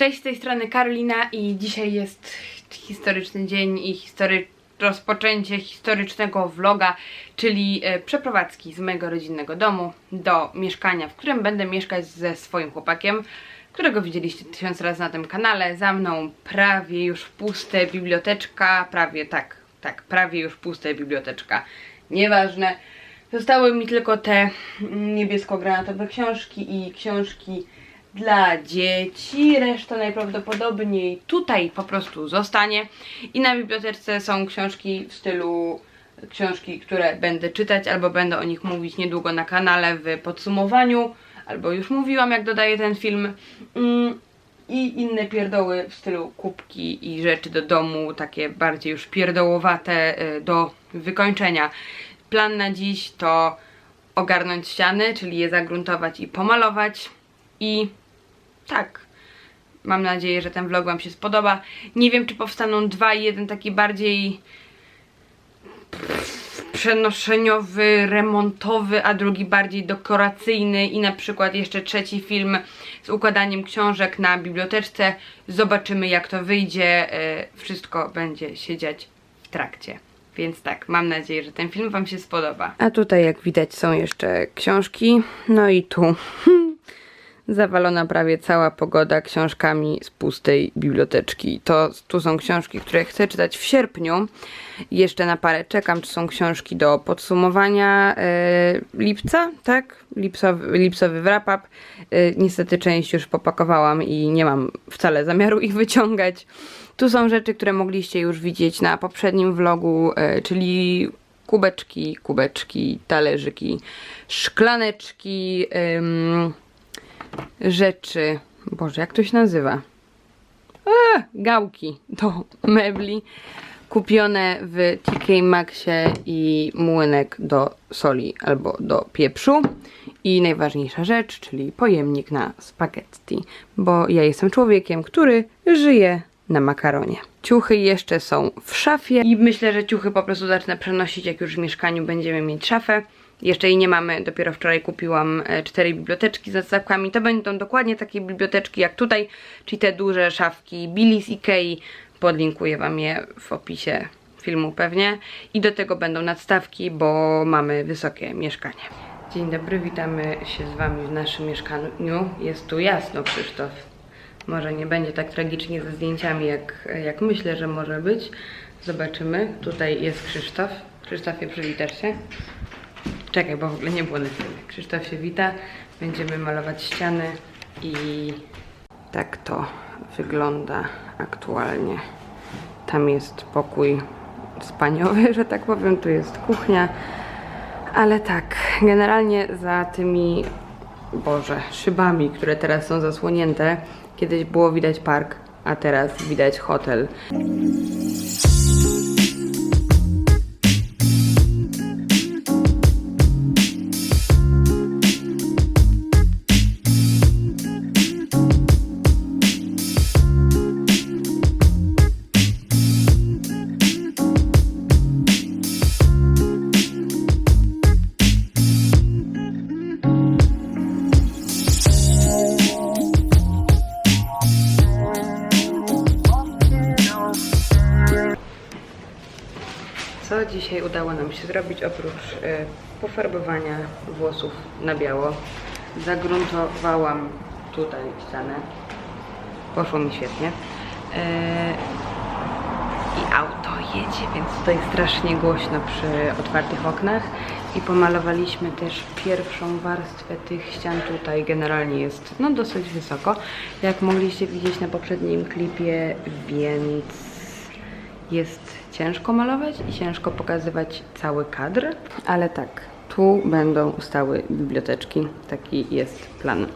Cześć, z tej strony Karolina i dzisiaj jest historyczny dzień i history... rozpoczęcie historycznego vloga, czyli e, przeprowadzki z mojego rodzinnego domu do mieszkania, w którym będę mieszkać ze swoim chłopakiem, którego widzieliście tysiąc razy na tym kanale. Za mną prawie już puste biblioteczka, prawie tak, tak, prawie już puste biblioteczka. Nieważne. Zostały mi tylko te mm, niebiesko-granatowe książki i książki dla dzieci. Reszta najprawdopodobniej tutaj po prostu zostanie. I na bibliotece są książki w stylu książki, które będę czytać albo będę o nich mówić niedługo na kanale w podsumowaniu. Albo już mówiłam, jak dodaję ten film. Mm, I inne pierdoły w stylu kubki i rzeczy do domu, takie bardziej już pierdołowate y, do wykończenia. Plan na dziś to ogarnąć ściany, czyli je zagruntować i pomalować. I tak, mam nadzieję, że ten vlog Wam się spodoba. Nie wiem, czy powstaną dwa i jeden taki bardziej przenoszeniowy, remontowy, a drugi bardziej dekoracyjny i na przykład jeszcze trzeci film z układaniem książek na biblioteczce. Zobaczymy jak to wyjdzie. E, Wszystko będzie się dziać w trakcie. Więc tak, mam nadzieję, że ten film Wam się spodoba. A tutaj jak widać są jeszcze książki. No i tu zawalona prawie cała pogoda książkami z pustej biblioteczki. To tu są książki, które chcę czytać w sierpniu. Jeszcze na parę czekam, czy są książki do podsumowania e, lipca, tak? Lipsowy, lipsowy wrap-up. E, niestety część już popakowałam i nie mam wcale zamiaru ich wyciągać. Tu są rzeczy, które mogliście już widzieć na poprzednim vlogu, e, czyli kubeczki, kubeczki, talerzyki, szklaneczki, ym, rzeczy. Boże, jak to się nazywa? Gałki do mebli kupione w TK Maxie i młynek do soli albo do pieprzu. I najważniejsza rzecz, czyli pojemnik na spaghetti, bo ja jestem człowiekiem, który żyje na makaronie. Ciuchy jeszcze są w szafie i myślę, że ciuchy po prostu zacznę przenosić, jak już w mieszkaniu będziemy mieć szafę. Jeszcze jej nie mamy, dopiero wczoraj kupiłam e, cztery biblioteczki z zastawkami. To będą dokładnie takie biblioteczki jak tutaj, czyli te duże szafki Billy z Ikei. Podlinkuję Wam je w opisie filmu pewnie. I do tego będą nadstawki, bo mamy wysokie mieszkanie. Dzień dobry, witamy się z Wami w naszym mieszkaniu. Jest tu jasno, Krzysztof. Może nie będzie tak tragicznie ze zdjęciami, jak, jak myślę, że może być. Zobaczymy. Tutaj jest Krzysztof. Krzysztofie, przywitasz się. Czekaj, bo w ogóle nie było na filmie. Krzysztof się wita. Będziemy malować ściany i tak to wygląda aktualnie. Tam jest pokój spaniowy, że tak powiem. Tu jest kuchnia. Ale tak, generalnie za tymi, Boże, szybami, które teraz są zasłonięte, kiedyś było widać park, a teraz widać hotel. Zrobić oprócz e, pofarbowania włosów na biało? Zagruntowałam tutaj ścianę. Poszło mi świetnie. E, I auto jedzie, więc tutaj strasznie głośno przy otwartych oknach. I pomalowaliśmy też pierwszą warstwę tych ścian tutaj. Generalnie jest no dosyć wysoko, jak mogliście widzieć na poprzednim klipie, więc jest ciężko malować i ciężko pokazywać cały kadr, ale tak, tu będą stały biblioteczki, taki jest plan.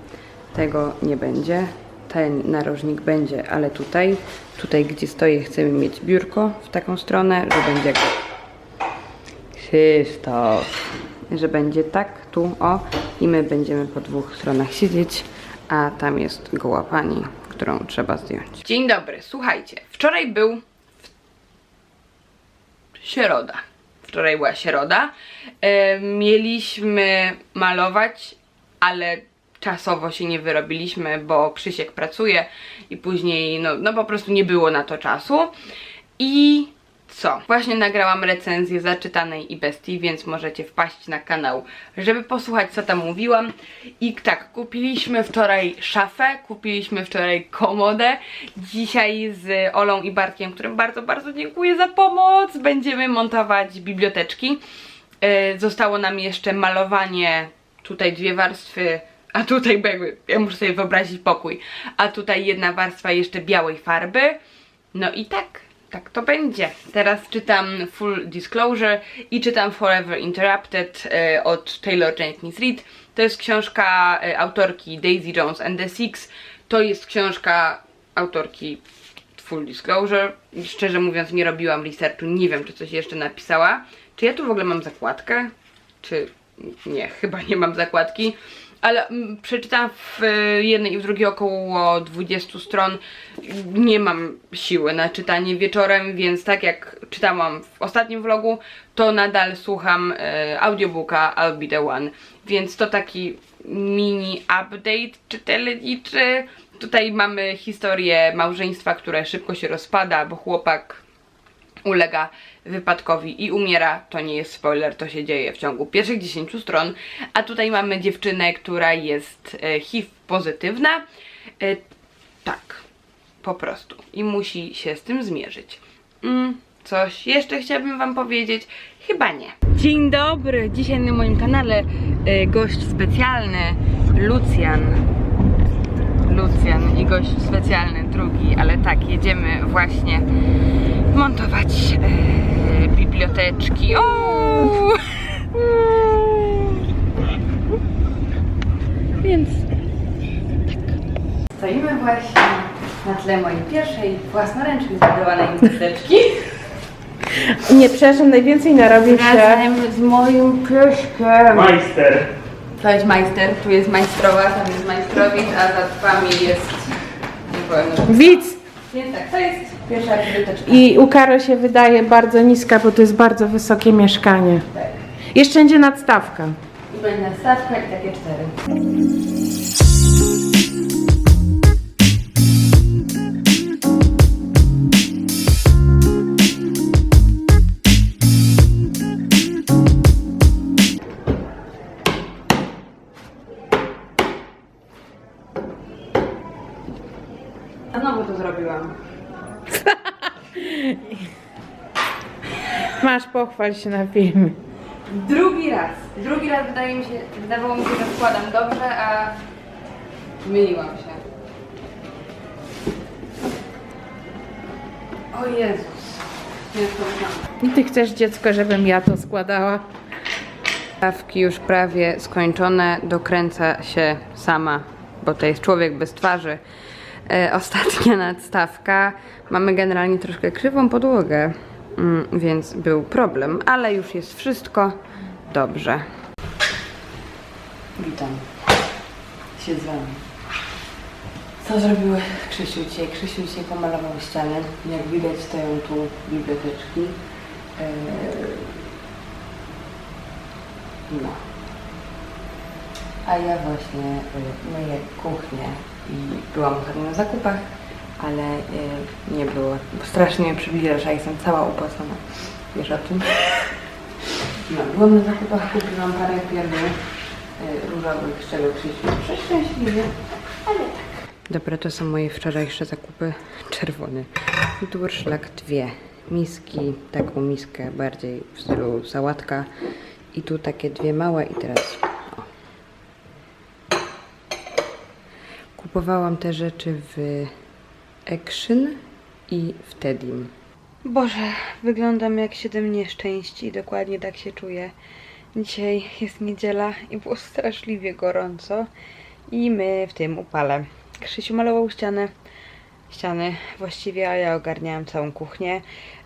Tego nie będzie, ten narożnik będzie, ale tutaj, tutaj gdzie stoję chcemy mieć biurko w taką stronę, że będzie jak... Krzysztof! Że będzie tak, tu, o i my będziemy po dwóch stronach siedzieć, a tam jest goła pani, którą trzeba zdjąć. Dzień dobry, słuchajcie, wczoraj był środa. Wczoraj była środa. E, mieliśmy malować, ale czasowo się nie wyrobiliśmy, bo Krzysiek pracuje i później no, no po prostu nie było na to czasu. I co? Właśnie nagrałam recenzję zaczytanej i bestii, więc możecie wpaść na kanał, żeby posłuchać co tam mówiłam. I tak, kupiliśmy wczoraj szafę, kupiliśmy wczoraj komodę. Dzisiaj z Olą i Bartkiem, którym bardzo, bardzo dziękuję za pomoc, będziemy montować biblioteczki. Yy, Zostało nam jeszcze malowanie, tutaj dwie warstwy, a tutaj jakby, ja muszę sobie wyobrazić pokój, a tutaj jedna warstwa jeszcze białej farby. No i tak, tak to będzie. Teraz czytam Full Disclosure i czytam Forever Interrupted e, od Taylor Jenkins Reid. To jest książka e, autorki Daisy Jones and the Six. To jest książka autorki Full Disclosure. Szczerze mówiąc nie robiłam researchu, nie wiem czy coś jeszcze napisała. Czy ja tu w ogóle mam zakładkę? Czy nie, chyba nie mam zakładki. Ale mm, przeczytałam w y, jednej i w drugiej około 20 stron. Nie mam siły na czytanie wieczorem, więc tak jak czytałam w ostatnim vlogu, to nadal słucham y, audiobooka I'll Be The One. Więc to taki mini update czytelniczy. Tutaj mamy historię małżeństwa, które szybko się rozpada, bo chłopak ulega wypadkowi i umiera. To nie jest spoiler, to się dzieje w ciągu pierwszych 10 stron. A tutaj mamy dziewczynę, która jest e, HIV pozytywna. E, tak, po prostu. I musi się z tym zmierzyć. Mm, coś jeszcze chciałabym Wam powiedzieć? Chyba nie. Dzień dobry! Dzisiaj na moim kanale e, gość specjalny Lucjan. Lucjan i gość specjalny drugi, ale tak, jedziemy właśnie montować e, biblioteczki. O! Więc tak. Stoimy właśnie na tle mojej pierwszej własnoręcznie zbudowanej biblioteczki. Nie, przepraszam, najwięcej narobię się. Razem z moim pieskiem. Majster. To jest majster, tu jest majstrowa, tam jest majstrowiec, a za dwami jest... Nie powiem, no. Widz! Więc tak, to jest pierwsza. I u Karo się wydaje bardzo niska, bo to jest bardzo wysokie mieszkanie. Tak. Jeszcze będzie nadstawka. I będzie stawka i takie cztery. Pochwal się na filmie. Drugi raz. Drugi raz wydaje mi się, wydawało mi się, że składam dobrze, a myliłam się. O Jezus. Ciężko wygląda. I ty chcesz dziecko, żebym ja to składała? Stawki już prawie skończone, dokręca się sama, bo to jest człowiek bez twarzy. E, ostatnia nadstawka. Mamy generalnie troszkę krzywą podłogę, mm, więc był problem, ale już jest wszystko dobrze. Witam. Się z wami. Co zrobił Krzysiu dzisiaj? Krzysiu dzisiaj pomalował ścianę. Jak widać stoją tu biblioteczki. E, no. A ja właśnie y, myję kuchnię i byłam ostatnio na zakupach, ale y, nie było. Strasznie mnie przybliżasz, a jestem cała upłacona. Wiesz o tym? No, byłam na zakupach, kupiłam parę pierdół y, różowych, z czego Krzysiu przeszczęśliwie, ale tak. Dobra, to są moje wczorajsze zakupy. Czerwony. Durszlak dwie miski, taką miskę bardziej w stylu sałatka i tu takie dwie małe i teraz o. Kupowałam te rzeczy w Action i w Tedim. Boże, wyglądam jak siedem nieszczęści, dokładnie tak się czuję. Dzisiaj jest niedziela i było straszliwie gorąco i my w tym upale. Krzysiu malował ścianę, ściany właściwie, a ja ogarniałam całą kuchnię.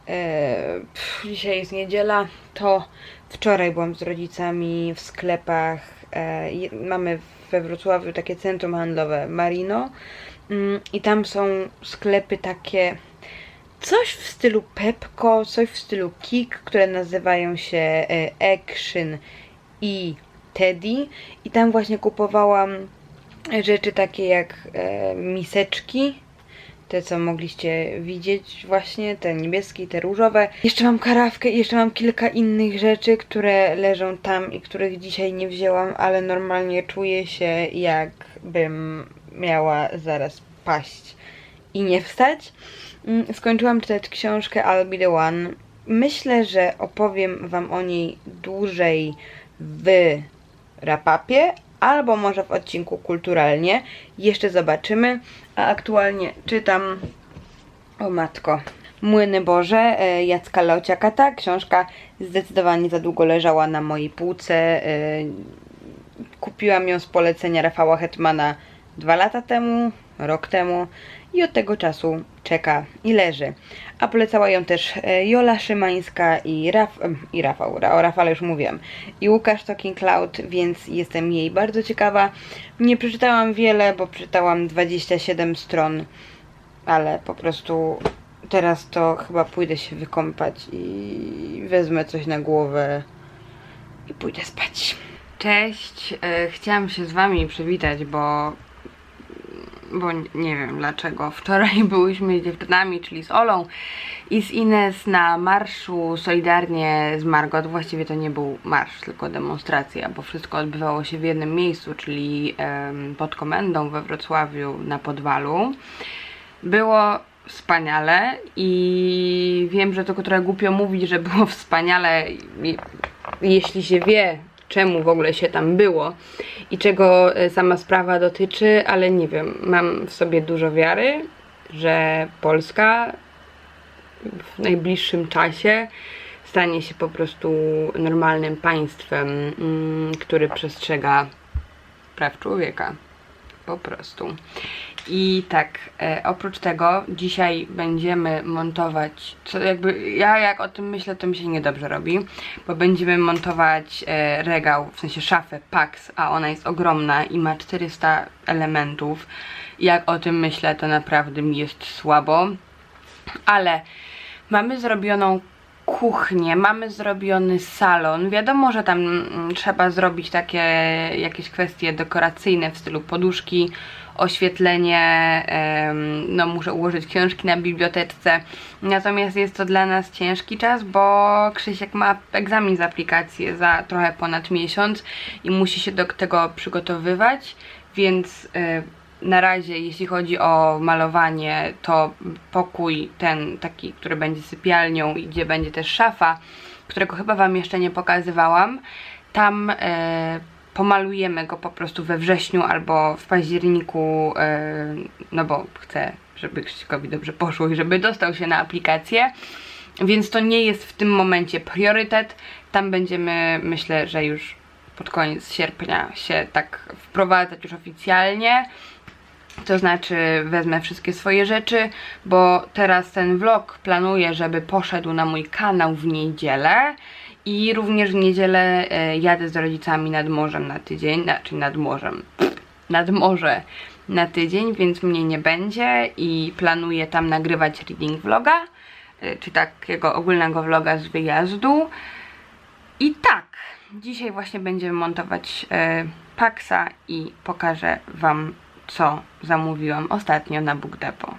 Eee, pff, dzisiaj jest niedziela, to wczoraj byłam z rodzicami w sklepach. E, je- mamy we Wrocławiu takie centrum handlowe Marino i tam są sklepy takie coś w stylu Pepco, coś w stylu Kik, które nazywają się e, Action i Teddy i tam właśnie kupowałam rzeczy takie jak e, miseczki, te co mogliście widzieć właśnie, te niebieskie, te różowe. Jeszcze mam karawkę i jeszcze mam kilka innych rzeczy, które leżą tam i których dzisiaj nie wzięłam, ale normalnie czuję się jakbym miała zaraz paść i nie wstać. Mm, Skończyłam czytać książkę I'll Be The One. Myślę, że opowiem Wam o niej dłużej w rapapie, albo może w odcinku kulturalnie. Jeszcze zobaczymy. A aktualnie czytam o matko. Młyny Boże e, Jacka Leociakata. Książka zdecydowanie za długo leżała na mojej półce. e, Kupiłam ją z polecenia Rafała Hetmana dwa lata temu, rok temu i od tego czasu czeka i leży. A polecała ją też e, Jola Szymańska i, Raf, i Rafał, Ra- o Rafale już mówiłam, i Łukasz Talking Cloud, więc jestem jej bardzo ciekawa. Nie przeczytałam wiele, bo przeczytałam 27 stron, ale po prostu teraz to chyba pójdę się wykąpać i wezmę coś na głowę i pójdę spać. Cześć, e, chciałam się z wami przywitać, bo bo nie wiem dlaczego. Wczoraj byłyśmy z dziewczynami, czyli z Olą i z Ines na marszu Solidarnie z Margot. Właściwie to nie był marsz, tylko demonstracja, bo wszystko odbywało się w jednym miejscu, czyli pod komendą we Wrocławiu na Podwalu. Było wspaniale i wiem, że to trochę głupio mówić, że było wspaniale, jeśli się wie, czemu w ogóle się tam było i czego e, sama sprawa dotyczy, ale nie wiem, mam w sobie dużo wiary, że Polska w najbliższym czasie stanie się po prostu normalnym państwem, mm, który przestrzega praw człowieka. Po prostu. I tak, e, oprócz tego dzisiaj będziemy montować, co jakby ja jak o tym myślę, to mi się niedobrze robi, bo będziemy montować e, regał, w sensie szafę Pax, a ona jest ogromna i ma 400 elementów. Jak o tym myślę, to naprawdę mi jest słabo. Ale mamy zrobioną kuchnię, mamy zrobiony salon. Wiadomo, że tam mm, trzeba zrobić takie jakieś kwestie dekoracyjne w stylu poduszki, oświetlenie, no muszę ułożyć książki na biblioteczce. Natomiast jest to dla nas ciężki czas, bo Krzysiek ma egzamin z aplikacji za trochę ponad miesiąc i musi się do tego przygotowywać, więc e, na razie, jeśli chodzi o malowanie, to pokój ten taki, który będzie sypialnią i gdzie będzie też szafa, którego chyba Wam jeszcze nie pokazywałam, tam e, pomalujemy go po prostu we wrześniu albo w październiku, e, no bo chcę, żeby Krzyśkowi dobrze poszło i żeby dostał się na aplikację. Więc to nie jest w tym momencie priorytet. Tam będziemy, myślę, że już pod koniec sierpnia się tak wprowadzać już oficjalnie. To znaczy wezmę wszystkie swoje rzeczy, bo teraz ten vlog planuję, żeby poszedł na mój kanał w niedzielę i również w niedzielę e, jadę z rodzicami nad morzem na tydzień, znaczy nad morzem, nad morze na tydzień, więc mnie nie będzie i planuję tam nagrywać reading vloga, e, czy takiego ogólnego vloga z wyjazdu. I tak, dzisiaj właśnie będziemy montować e, Paxa i pokażę Wam, co zamówiłam ostatnio na Book Depot.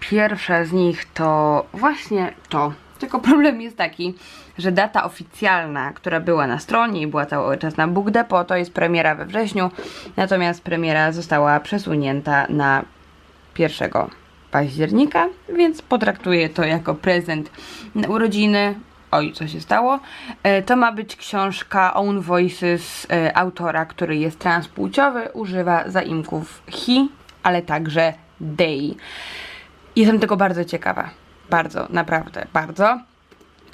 Pierwsze z nich to właśnie to. Tylko problem jest taki, że data oficjalna, która była na stronie i była cały czas na Book Depot, to jest premiera we wrześniu, natomiast premiera została przesunięta na 1 października, więc potraktuję to jako prezent na urodziny. Oj, co się stało? E, To ma być książka Own Voices e, autora, który jest transpłciowy, używa zaimków he, ale także they. Jestem tego bardzo ciekawa. Bardzo, naprawdę, bardzo.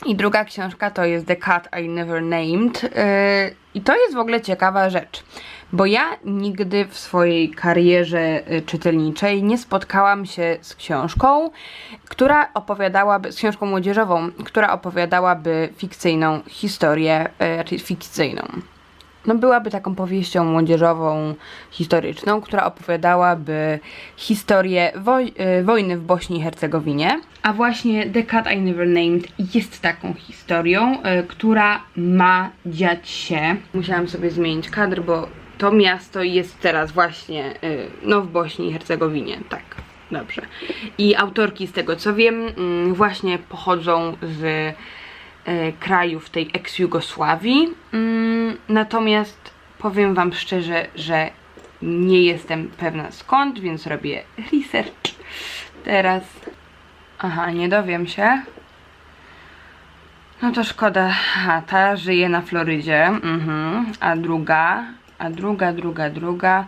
I druga książka to jest The Cat I Never Named. Yy, I to jest w ogóle ciekawa rzecz, bo ja nigdy w swojej karierze y, czytelniczej nie spotkałam się z książką, która opowiadałaby, z książką młodzieżową, która opowiadałaby fikcyjną historię, yy, raczej fikcyjną. No byłaby taką powieścią młodzieżową, historyczną, która opowiadałaby historię woj- y, wojny w Bośni i Hercegowinie. A właśnie The Cat I Never Named jest taką historią, y, która ma dziać się. Musiałam sobie zmienić kadr, bo to miasto jest teraz właśnie y, no w Bośni i Hercegowinie, tak, dobrze. I autorki z tego co wiem mm, właśnie pochodzą z krajów tej ex-Jugosławii. Mm, Natomiast powiem wam szczerze, że nie jestem pewna skąd, więc robię research teraz. Aha, nie dowiem się. No to szkoda. Ta żyje na Florydzie. Mhm. A druga, a druga, druga, druga.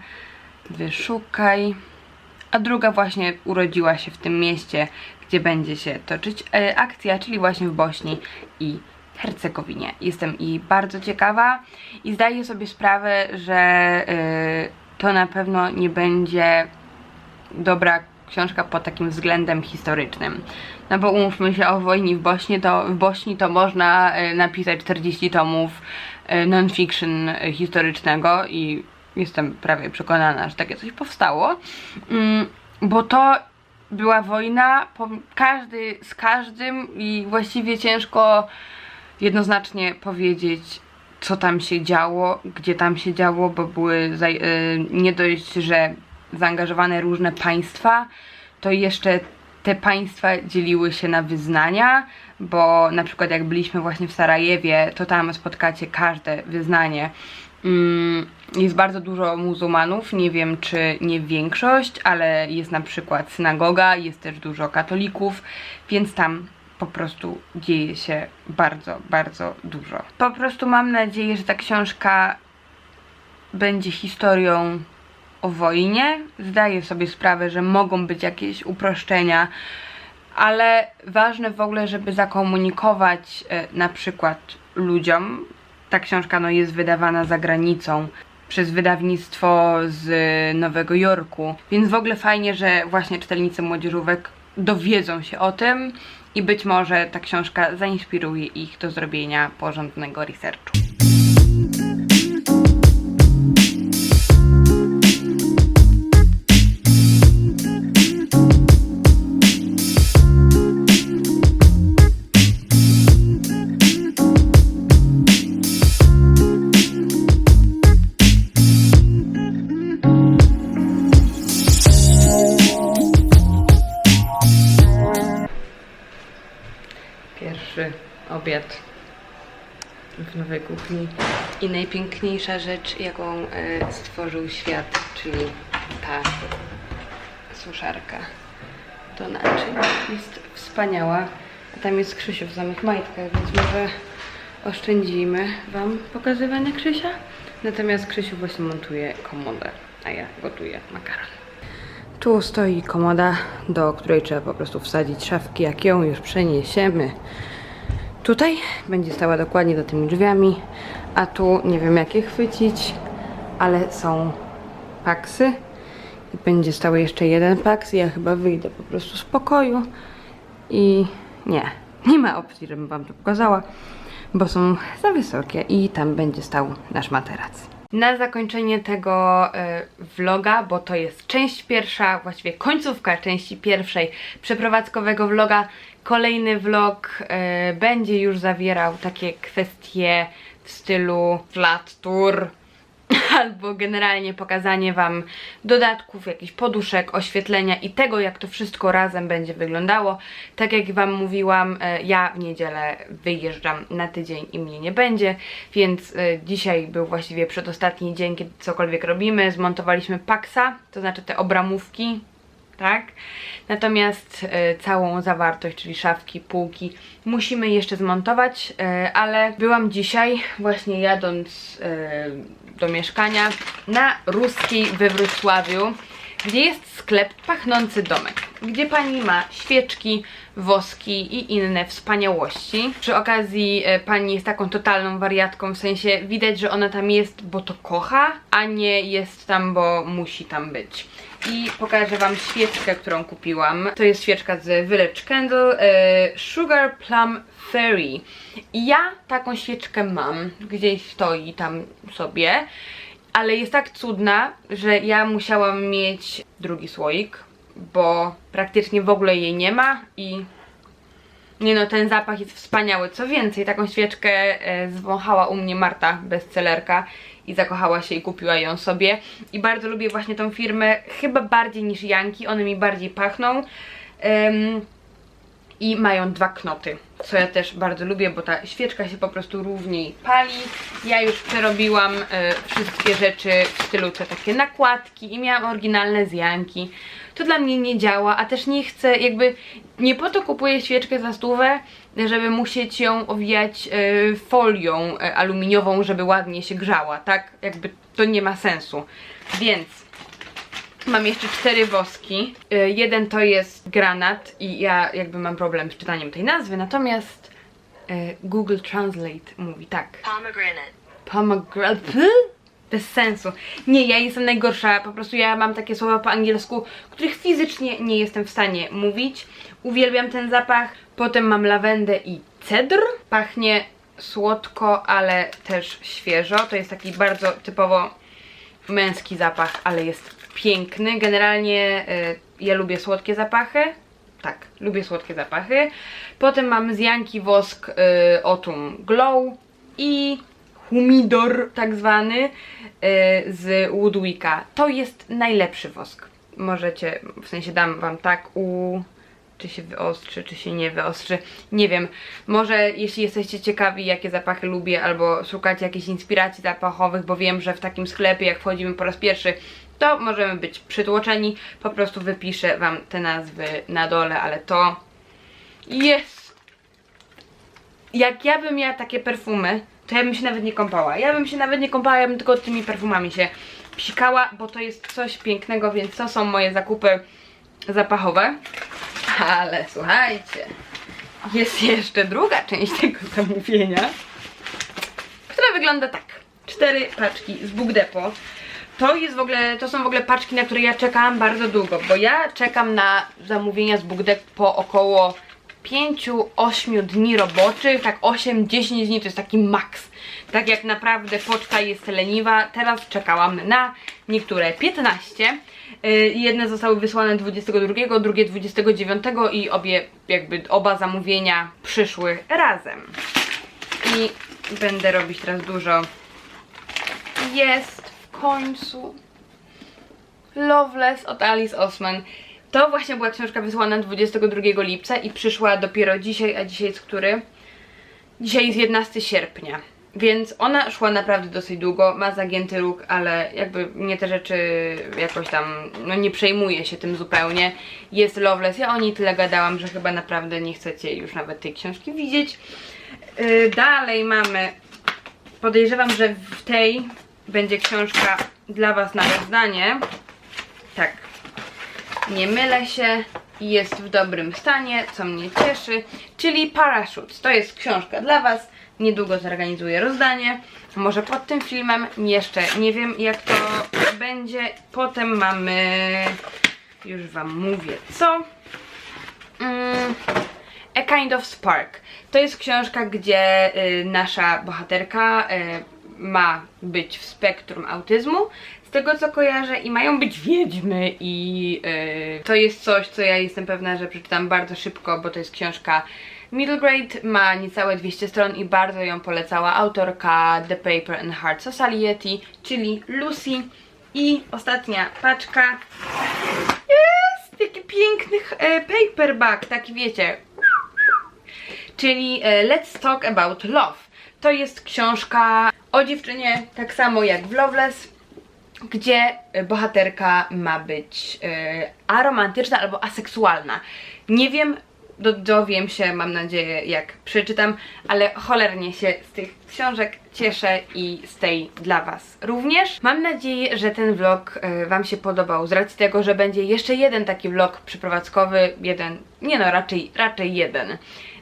Wyszukaj. A druga właśnie urodziła się w tym mieście, gdzie będzie się toczyć e, akcja, czyli właśnie w Bośni i Hercegowinie. Jestem i bardzo ciekawa i zdaję sobie sprawę, że e, to na pewno nie będzie dobra książka pod takim względem historycznym. No bo umówmy się o wojnie w Bośni, to w Bośni to można e, napisać 40 tomów non-fiction historycznego i jestem prawie przekonana, że takie coś powstało. Mm, Bo to była wojna, każdy z każdym i właściwie ciężko jednoznacznie powiedzieć, co tam się działo, gdzie tam się działo, bo były y, nie dość, że zaangażowane różne państwa, to jeszcze te państwa dzieliły się na wyznania, bo na przykład jak byliśmy właśnie w Sarajewie, to tam spotkacie każde wyznanie. Mm, Jest bardzo dużo muzułmanów, nie wiem czy nie większość, ale jest na przykład synagoga, jest też dużo katolików, więc tam po prostu dzieje się bardzo, bardzo dużo. Po prostu mam nadzieję, że ta książka będzie historią o wojnie. Zdaję sobie sprawę, że mogą być jakieś uproszczenia, ale ważne w ogóle, żeby zakomunikować e, na przykład ludziom. Ta książka no, jest wydawana za granicą przez wydawnictwo z Nowego Jorku, więc w ogóle fajnie, że właśnie czytelnicy młodzieżówek dowiedzą się o tym i być może ta książka zainspiruje ich do zrobienia porządnego researchu. Kuchni i najpiękniejsza rzecz, jaką e, stworzył świat, czyli ta suszarka do naczyń. Jest wspaniała. A tam jest Krzysiu w samych majtkach, więc może oszczędzimy Wam pokazywania Krzysia. Natomiast Krzysiu właśnie montuje komodę, a ja gotuję makaron. Tu stoi komoda, do której trzeba po prostu wsadzić szafki. Jak ją już przeniesiemy tutaj, będzie stała dokładnie za tymi drzwiami, a tu nie wiem jak je chwycić, ale są paksy i będzie stał jeszcze jeden paks ja chyba wyjdę po prostu z pokoju i nie, nie ma opcji, żebym wam to pokazała, bo są za wysokie i tam będzie stał nasz materac. Na zakończenie tego e, vloga, bo to jest część pierwsza, właściwie końcówka części pierwszej przeprowadzkowego vloga, kolejny vlog e, będzie już zawierał takie kwestie w stylu flat tour, albo generalnie pokazanie Wam dodatków, jakichś poduszek, oświetlenia i tego, jak to wszystko razem będzie wyglądało. Tak jak Wam mówiłam, e, ja w niedzielę wyjeżdżam na tydzień i mnie nie będzie, więc e, dzisiaj był właściwie przedostatni dzień, kiedy cokolwiek robimy. Zmontowaliśmy paksa, to znaczy te obramówki, tak? Natomiast e, całą zawartość, czyli szafki, półki, musimy jeszcze zmontować, e, ale byłam dzisiaj, właśnie jadąc e, do mieszkania, na Ruskiej we Wrocławiu, gdzie jest sklep Pachnący Domek, gdzie pani ma świeczki, woski i inne wspaniałości. Przy okazji e, pani jest taką totalną wariatką, w sensie widać, że ona tam jest, bo to kocha, a nie jest tam, bo musi tam być. I pokażę wam świeczkę, którą kupiłam. To jest świeczka z Village Candle e, Sugar Plum Fairy. I ja taką świeczkę mam, gdzieś stoi tam sobie, ale jest tak cudna, że ja musiałam mieć drugi słoik, bo praktycznie w ogóle jej nie ma i nie no, ten zapach jest wspaniały. Co więcej, taką świeczkę e, zwąchała u mnie Marta, bestsellerka i zakochała się i kupiła ją sobie. I bardzo lubię właśnie tą firmę, chyba bardziej niż Janki, one mi bardziej pachną. Em, i mają dwa knoty, co ja też bardzo lubię, bo ta świeczka się po prostu równiej pali. Ja już przerobiłam e, wszystkie rzeczy w stylu te takie nakładki i miałam oryginalne z Janki. To dla mnie nie działa, a też nie chcę, jakby nie po to kupuję świeczkę za stówę, żeby musieć ją owijać e, folią e, aluminiową, żeby ładnie się grzała, tak? Jakby to nie ma sensu. Więc Mam jeszcze cztery woski. Y, Jeden to jest granat i ja jakby mam problem z czytaniem tej nazwy, natomiast y, Google Translate mówi tak. Pomegranate. Pomegranate? Bez sensu. Nie, ja jestem najgorsza, po prostu ja mam takie słowa po angielsku, których fizycznie nie jestem w stanie mówić. Uwielbiam ten zapach. Potem mam lawendę i cedr. Pachnie słodko, ale też świeżo. To jest taki bardzo typowo męski zapach, ale jest piękny. Generalnie y, ja lubię słodkie zapachy. Tak, lubię słodkie zapachy. Potem mam z Janki wosk y, Autumn Glow i humidor tak zwany y, z Woodwicka. To jest najlepszy wosk. Możecie, w sensie dam wam tak u czy się wyostrzy, czy się nie wyostrzy. Nie wiem. Może jeśli jesteście ciekawi, jakie zapachy lubię, albo szukacie jakiejś inspiracji zapachowych, bo wiem, że w takim sklepie, jak wchodzimy po raz pierwszy, to możemy być przytłoczeni. Po prostu wypiszę wam te nazwy na dole, ale to jest. Jak ja bym miała takie perfumy, to ja bym się nawet nie kąpała. Ja bym się nawet nie kąpała, ja bym tylko tymi perfumami się psikała, bo to jest coś pięknego, więc to są moje zakupy zapachowe. Ale słuchajcie, jest jeszcze druga część tego zamówienia, która wygląda tak. Cztery paczki z Book Depot. To jest w ogóle, to są w ogóle paczki, na które ja czekałam bardzo długo, bo ja czekam na zamówienia z Depot po około 5-8 dni roboczych, tak 8-10 dni to jest taki maks. Tak jak naprawdę poczta jest leniwa, teraz czekałam na niektóre 15. Y, Jedne zostały wysłane 22, drugie 29 i obie, jakby oba zamówienia przyszły razem. I będę robić teraz dużo. Jest końcu Loveless od Alice Osman. To właśnie była książka wysłana 22 lipca i przyszła dopiero dzisiaj, a dzisiaj jest który? Dzisiaj jest 11 sierpnia. Więc ona szła naprawdę dosyć długo, ma zagięty róg, ale jakby mnie te rzeczy jakoś tam, no nie przejmuję się tym zupełnie. Jest Loveless, ja o niej tyle gadałam, że chyba naprawdę nie chcecie już nawet tej książki widzieć. Yy, dalej mamy, podejrzewam, że w tej będzie książka dla Was na rozdanie. Tak, nie mylę się i jest w dobrym stanie, co mnie cieszy, czyli Parachute. To jest książka dla Was. Niedługo zorganizuję rozdanie. Może pod tym filmem, jeszcze nie wiem jak to będzie. Potem mamy, już Wam mówię co. Mm, A Kind of Spark. To jest książka, gdzie y, nasza bohaterka y, ma być w spektrum autyzmu. Z tego co kojarzę i mają być wiedźmy i y, to jest coś, co ja jestem pewna, że przeczytam bardzo szybko, bo to jest książka middle grade, ma niecałe 200 stron i bardzo ją polecała autorka The Paper and Heart Society, czyli Lucy. I ostatnia paczka jest jaki piękny e, paperback, taki wiecie, czyli e, Let's Talk About Love. To jest książka o dziewczynie, tak samo jak w Loveless, gdzie e, bohaterka ma być e, aromantyczna albo aseksualna. Nie wiem, do, dowiem się, mam nadzieję, jak przeczytam, ale cholernie się z tych książek cieszę i z tej dla Was również. Mam nadzieję, że ten vlog e, Wam się podobał, z racji tego, że będzie jeszcze jeden taki vlog przeprowadzkowy, jeden, nie no, raczej, raczej jeden.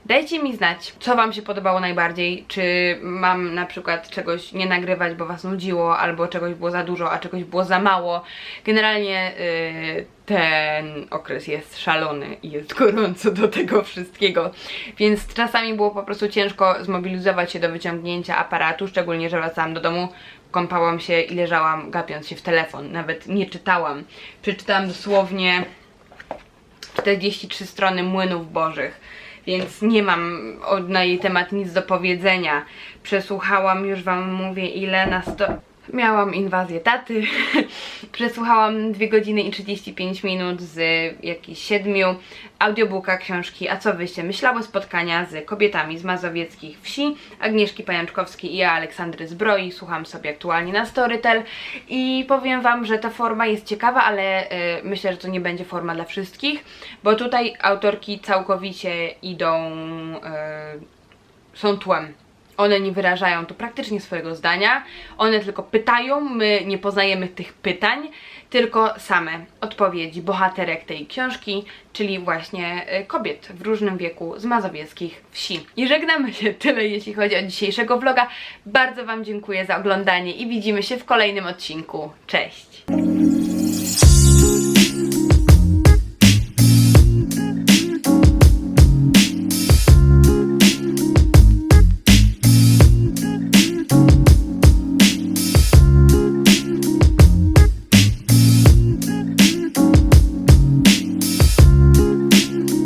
Dajcie mi znać, co Wam się podobało najbardziej, czy mam na przykład czegoś nie nagrywać, bo Was nudziło, albo czegoś było za dużo, a czegoś było za mało. Generalnie yy, ten okres jest szalony i jest gorąco do tego wszystkiego, więc czasami było po prostu ciężko zmobilizować się do wyciągnięcia aparatu, szczególnie, że wracałam do domu, kąpałam się i leżałam gapiąc się w telefon, nawet nie czytałam. Przeczytałam dosłownie 43 strony młynów bożych, więc nie mam na jej temat nic do powiedzenia. Przesłuchałam, już wam mówię ile, na sto... Miałam inwazję taty. Przesłuchałam 2 godziny i 35 minut z jakichś 7 audiobooka, książki A co wyście myślały? Spotkania z kobietami z mazowieckich wsi, Agnieszki Pajączkowskiej i ja, Aleksandry Zbroi. Słucham sobie aktualnie na Storytel i powiem Wam, że ta forma jest ciekawa, ale y, myślę, że to nie będzie forma dla wszystkich, bo tutaj autorki całkowicie idą, y, są tłem. One nie wyrażają tu praktycznie swojego zdania, one tylko pytają, my nie poznajemy tych pytań, tylko same odpowiedzi bohaterek tej książki, czyli właśnie y, kobiet w różnym wieku z mazowieckich wsi. I żegnamy się tyle, jeśli chodzi o dzisiejszego vloga. Bardzo Wam dziękuję za oglądanie i widzimy się w kolejnym odcinku. Cześć!